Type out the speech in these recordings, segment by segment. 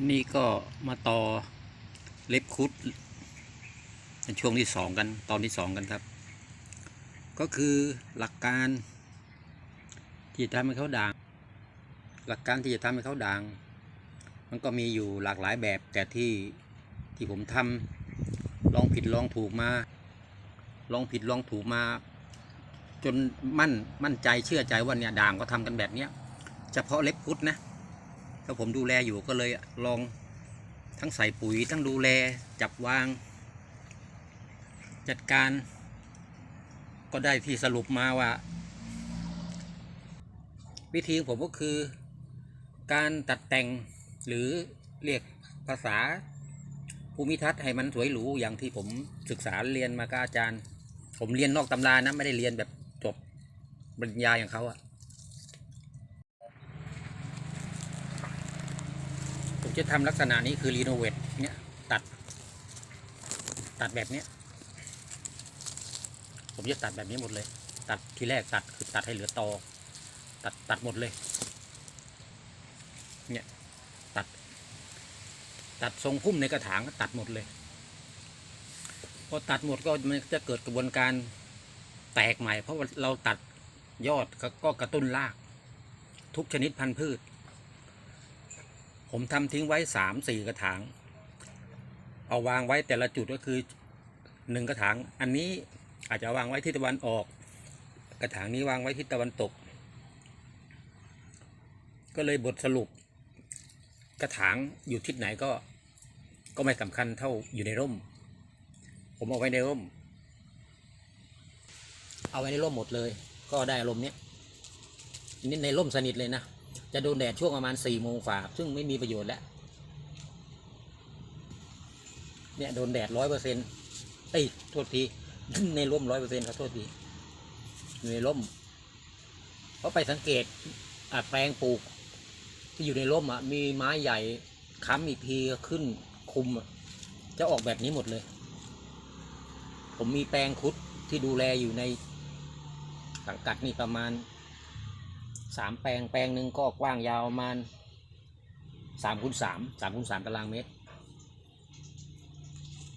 อันนี้ก็มาต่อเล็บคุดในช่วงที่สองกันตอนที่สองกันครับ ก็คือหลักการ ที่จะทำให้เขาด่าง หลักการที่จะทำให้เขาด่าง มันก็มีอยู่หลากหลายแบบ แต่ที่ที่ผมทำลองผิดลองถูกมา ลองผิดลองถูกมา จนมั่นมั่นใจเชื่อใจว่าเนี่ยด่างก็ทำกันแบบเนี้ยเฉพาะเล็บพุดนะ ถ้าผมดูแลอยู่ก็เลยลองทั้งใส่ปุ๋ยทั้งดูแลจับวาง จัดการ ก็ได้ที่สรุปมาว่า วิธีของผมก็คือ การตัดแต่งหรือเรียกภาษาภูมิทัศน์ให้มันสวยหรูอย่างที่ผมศึกษาเรียนมากับอาจารย์ ผมเรียนนอกตำรานะไม่ได้เรียนแบบจบปริญญาอย่างเขาอะผม จะทำลักษณะนี้คือรีโนเวทเนี่ยตัด ตัดแบบเนี้ยผมจะตัดแบบนี้หมดเลย ตัดที่แรกตัดคือตัดให้เหลือตอ ตัดตัดหมดเลย เนี่ยตัด ตัดทรงพุ่มในกระถางก็ตัดหมดเลยพอตัดหมดก็มันจะเกิดกระบวนการแตกใหม่ เพราะว่าเราตัดยอดก็กระตุ้นราก ทุกชนิดพันธุ์พืช ผมทำทิ้งไว้สามสี่กระถาง เอาวางไว้แต่ละจุดก็คือหนึ่งกระถาง อันนี้อาจจะวางไว้ที่ตะวันออก กระถางนี้วางไว้ที่ตะวันตก ก็เลยบทสรุป กระถางอยู่ทิศไหนก็ก็ไม่สำคัญเท่าอยู่ในร่ม ผมเอาไว้ในร่ม เอาไว้ในร่มหมดเลย ก็ได้อารมณ์เนี้ยนี่ในร่มสนิทเลยนะ จะโดนแดดช่วงประมาณสี่โมงฝ่าซึ่งไม่มีประโยชน์แล้ว เนี่ยโดนแดดร้อยเปอร์เซ็นต์เอ้ยโทษทีในร่มร้อยเปอร์เซ็นต์ขอโทษทีอยู่ในร่มเพราะไปสังเกตอแปลงปลูก ที่อยู่ในร่มอะมีไม้ใหญ่ค้ำอีกทีขึ้นคุมจะออกแบบนี้หมดเลย ผมมีแปลงคุดที่ดูแลอยู่ในสังกัดนี่ประมาณ สามแปลงแปลงหนึ่งก็กว้างยาวประมาณสามคูณสามสามคูณสามตารางเมตร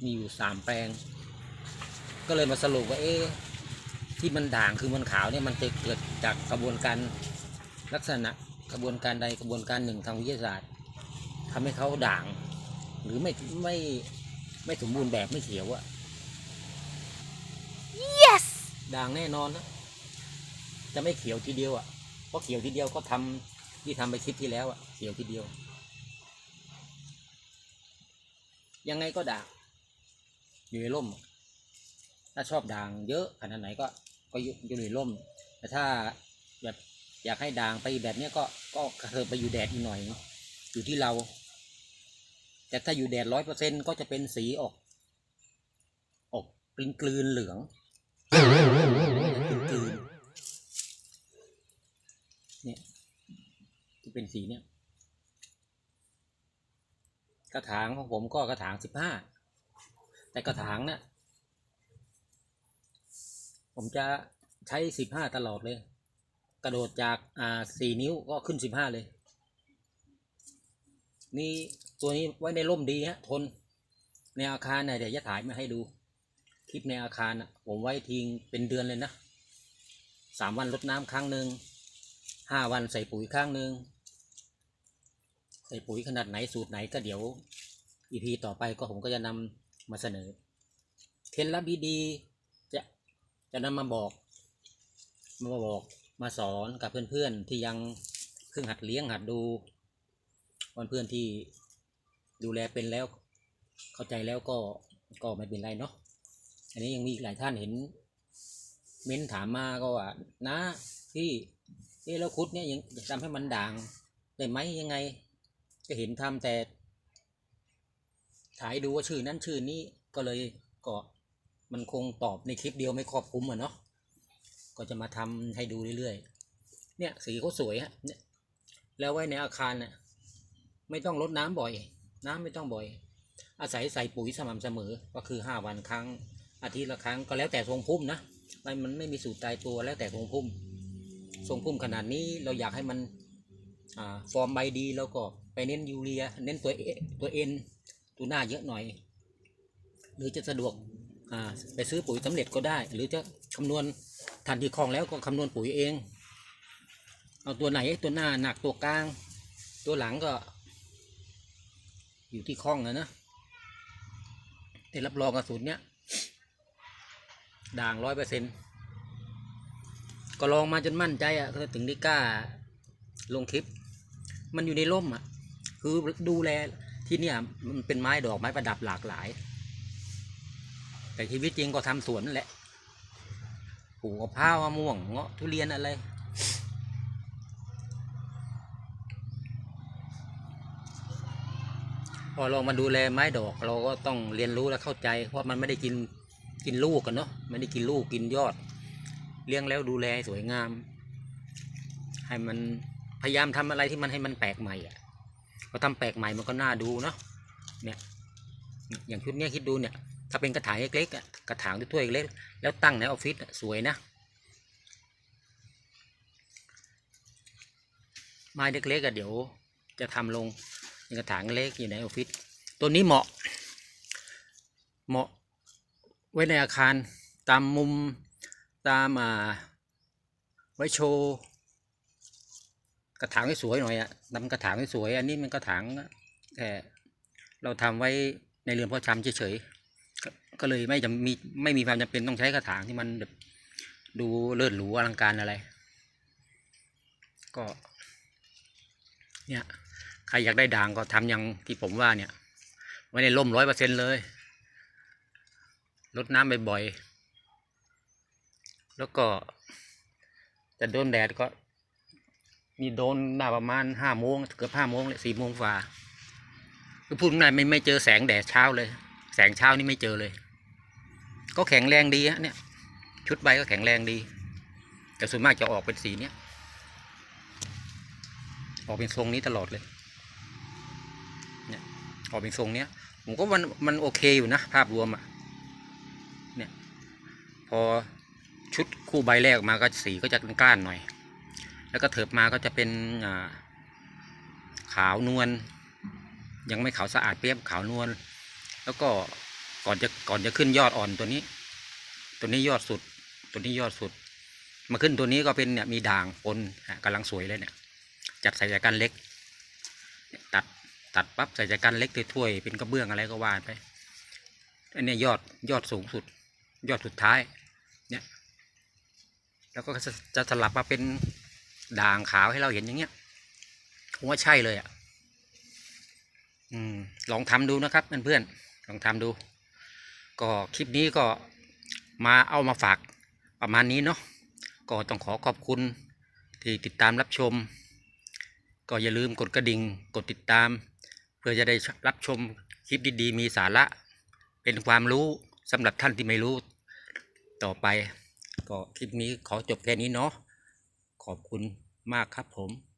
มีอยู่สามแปลง ก็เลยมาสรุปว่าเอ๊ะที่มันด่างคือมันขาวเนี่ยมันจะเกิดจากกระบวนการลักษณะกระบวนการใดกระบวนการหนึ่งทางวิทยาศาสตร์ทำให้เขาด่าง หรือไม่ไม่ไม่สมบูรณ์แบบไม่เขียวอะ yes ด่างแน่นอนนะจะไม่เขียวทีเดียวอะ่ะ เพราะเขียวทีเดียวก็ทำที่ทำไปคลิปที่แล้วอะเขียวทีเดียว ยังไงก็ด่างอยู่ในร่ม ถ้าชอบด่างเยอะขนาดไหนก็ก็อยู่อยู่ในร่ม แต่ถ้าแบบอยากให้ด่างไปแบบเนี้ยก็ก็กระเถิบไปอยู่แดดอีกหน่อย อยู่ที่เรา แต่ถ้าอยู่แดดร้อยเปอร์เซ็นก็จะเป็นสีออก ออกกลืนกลืนๆเหลือง เนี่ยที่เป็นสีเนี่ย กระถางของผมก็กระถางสิบห้าแต่กระถางเนี่ยผมจะใช้สิบห้าตลอดเลย กระโดดจากอ่าสี่นิ้วก็ขึ้นสิบห้าเลย นี่ตัวนี้ไว้ในร่มดีฮะทน ในอาคารเนี่ยเดี๋ยวจะถ่ายมาให้ดู คลิปในอาคารอะผมไว้ทิ้งเป็นเดือนเลยนะสามวันรดน้ำครั้งหนึ่ง ห้าวันใส่ปุ๋ยครั้งหนึ่งใส่ปุ๋ยขนาดไหนสูตรไหนก็เดี๋ยวอีพีต่อไปก็ผมก็จะนำมาเสนอเคล็ดลับดีๆจะจะนำมาบอก มาบอกมาสอนกับเพื่อนๆที่ยังเพิ่งหัดเลี้ยงหัดดูวันเพื่อนที่ดูแลเป็นแล้ว เข้าใจแล้วก็ก็ไม่เป็นไรเนาะอันนี้ยังมีอีกหลายท่านเห็น เม้นถามมาก็ว่านะพี่ เอ๊ะแล้วคุดเนี่ยยังจะทำให้มันด่างได้ไหมยังไง ก็เห็นทำแต่ ถ่ายดูว่าชื่อนั้นชื่อนี้ก็เลยก็มันคงตอบในคลิปเดียวไม่ครอบคลุมอะเนาะก็จะมาทำให้ดูเรื่อยๆ เนี่ยสีเขาสวยฮะเนี่ยแล้วไว้ในอาคารน่ะไม่ต้องลดน้ำบ่อย น้ำไม่ต้องบ่อย อาศัยใส่ปุ๋ยสม่ำเสมอก็คือห้าวันครั้งอาทิตย์ละครั้งก็แล้วแต่ทรงพุ่มนะมันมันไม่มีสูตรตายตัวแล้วแต่ทรงพุ่ม ทรงพุ่มขนาดนี้เราอยากให้มันอฟอร์มใบดีแล้วก็ไปเน้นยูเรีย เน้นตัวเอตัวเอ็นตัวหน้าเยอะหน่อย หรือจะสะดวกไปซื้อปุ๋ยสำเร็จก็ได้ หรือจะคำนวณทันที่คลองแล้วก็คำนวณปุ๋ยเอง เอาตัวไหนตัวหน้าหนักตัวกลาง ตัวหลังก็ อยู่ที่คลองนะนะแต่รับรองกระสุนเนี้ยด่างร้อยเปอร์เซ็นต์ ก็ลองมาจนมั่นใจอะ่ะก็ถึงได้กล้าลงคลิป มันอยู่ในร่มอะ่ะ คือดูแลที่เนี่ยมันเป็นไม้ดอกไม้ประดับหลากหลาย แต่ชีวิตจริงก็ทำสวนนั่นแหละปลูกมะพร้าวมะม่วงเงาะทุเรียนอะไรพอเรามาดูแลไม้ดอกเราก็ต้องเรียนรู้และเข้าใจเพราะมันไม่ได้กินกินลูกกันเนาะไม่ได้กินลูกกินยอด เลี้ยงแล้วดูแลสวยงาม ให้มันพยายามทำอะไรที่มันให้มันแปลกใหม่อะพอทำแปลกใหม่มันก็น่าดูเนาะเนี่ยอย่างชุดเนี้ยคิดดูเนี่ย ถ้าเป็นกระถางเล็กๆกระถางถ้วยเล็กแล้วตั้งในออฟฟิศสวยนะไม้เล็กๆอะเดี๋ยวจะทำลงในกระถางเล็กอยู่ในออฟฟิศตัวนี้เหมาะ เหมาะไว้ในอาคารตามมุม ตามอ่าไว้โชว์กระถางให้สวยหน่อยอะทำกระถางให้สวย อันนี้มันกระถางแค่เราทำไว้ในเรือนเพาะชำเฉยๆก็เลยไม่จำมีไม่มีความจำเป็นต้องใช้กระถางที่มันแบบดูเลิศหรูอลังการอะไร ก็เนี่ยใครอยากได้ด่างก็ทำอย่างที่ผมว่าเนี่ย ไว้ในร่มร้อยเปอร์เซ็นเลยรดน้ำบ่อยๆ แล้วก็ จะโดนแดดก็ มีโดนหน้าประมาณห้าโมงเกือบห้าโมงเลยสี่โมงฝ่าคือพูดง่ายไม่ไม่เจอแสงแดดเช้าเลย แสงเช้านี่ไม่เจอเลย ก็แข็งแรงดีฮะเนี่ย ชุดใบก็แข็งแรงดี แต่ส่วนมากจะออกเป็นสีเนี้ยออกเป็นทรงนี้ตลอดเลย เนี่ยออกเป็นทรงเนี้ย ผมก็มันมันโอเคอยู่นะ ภาพรวมอะเนี่ย พอ ชุดคู่ใบแรกออกมาก็สีก็จะกล้านหน่อย แล้วก็เถิบมาก็จะเป็นขาวนวลยังไม่ขาวสะอาดเปียบขาวนวลแล้วก็ก่อนจะก่อนจะขึ้นยอดอ่อนตัวนี้ ตัวนี้ยอดสุด ตัวนี้ยอดสุด มาขึ้นตัวนี้ก็เป็นเนี่ยมีด่างปนอะกำลังสวยเลยเนี่ยจัดใส่จากกันเล็ก ตัดตัดปั๊บใส่จากกันเล็กถ้วยเป็นกระเบื้องอะไรก็ว่าไปอันนี้ยอดยอดสูงสุด ยอดสุดท้าย แล้วก็จะสลับมาเป็นด่างขาวให้เราเห็นอย่างเงี้ยผมว่าใช่เลยอะอืมลองทำดูนะครับเพื่อนๆลองทำดู ก็คลิปนี้ก็มาเอามาฝากประมาณนี้เนาะก็ต้องขอขอบคุณที่ติดตามรับชม ก็อย่าลืมกดกระดิ่งกดติดตาม เพื่อจะได้รับชมคลิปดีๆ มีสาระ เป็นความรู้สำหรับท่านที่ไม่รู้ต่อไป ก็คลิปนี้ขอจบแค่นี้เนาะขอบคุณมากครับผม